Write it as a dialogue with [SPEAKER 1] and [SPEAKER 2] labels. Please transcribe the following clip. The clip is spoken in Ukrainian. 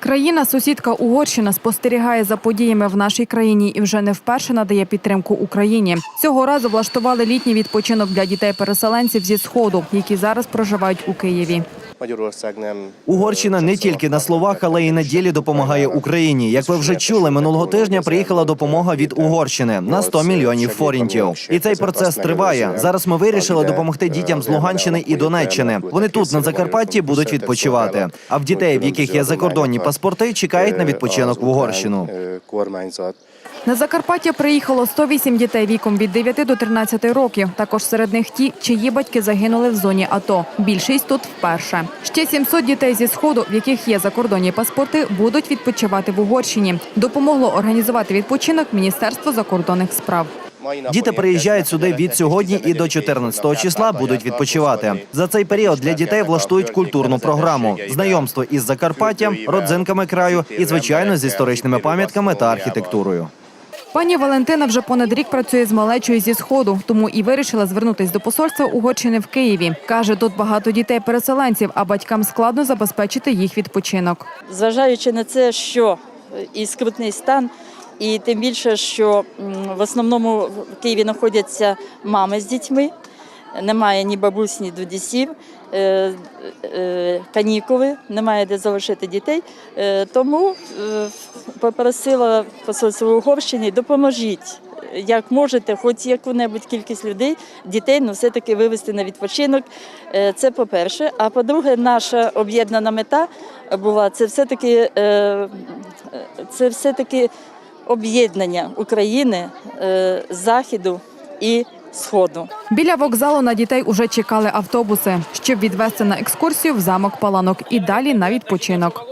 [SPEAKER 1] Країна сусідка Угорщина спостерігає за подіями в нашій країні і вже не вперше надає підтримку Україні. Цього разу влаштували літній відпочинок для дітей-переселенців зі сходу, які зараз проживають у Києві.
[SPEAKER 2] Угорщина не тільки на словах, але й на ділі допомагає Україні. Як ви вже чули, минулого тижня приїхала допомога від Угорщини на 100 мільйонів форінтів. І цей процес триває. Зараз ми вирішили допомогти дітям з Луганщини і Донеччини. Вони тут на Закарпатті будуть відпочивати. А в дітей, в яких є закордонні паспорти, чекають на відпочинок в Угорщину.
[SPEAKER 1] На Закарпаття приїхало 108 дітей віком від 9 до 13 років. Також серед них ті, чиї батьки загинули в зоні АТО. Більшість тут вперше. Ще 700 дітей зі сходу, в яких є закордонні паспорти, будуть відпочивати в Угорщині. Допомогло організувати відпочинок Міністерство закордонних справ.
[SPEAKER 2] Діти приїжджають сюди від сьогодні і до
[SPEAKER 3] 14
[SPEAKER 2] 14 числа будуть відпочивати. За цей період для дітей влаштують культурну програму, знайомство із Закарпаттям, родзинками краю і звичайно з історичними пам'ятками та архітектурою.
[SPEAKER 1] Пані Валентина вже понад рік працює з малечою зі сходу, тому і вирішила звернутись до посольства Угорщини в Києві. каже, тут багато дітей-переселенців, а батькам складно забезпечити їх відпочинок.
[SPEAKER 4] Зважаючи на це, що і скрутний стан, і тим більше, що в основному в Києві знаходяться мами з дітьми, немає ні бабусь, ні дідусів, е, е, канікули, немає де залишити дітей. Е, Тому попросила посольство Угорщини, допоможіть. Як можете, хоч яку-небудь кількість людей, дітей, ну все-таки вивезти на відпочинок. Це по-перше. А по-друге, наша об'єднана мета була це все-таки, це все-таки об'єднання України, Заходу і Сходу.
[SPEAKER 1] Біля вокзалу на дітей уже чекали автобуси, щоб відвести на екскурсію в замок Паланок і далі на відпочинок.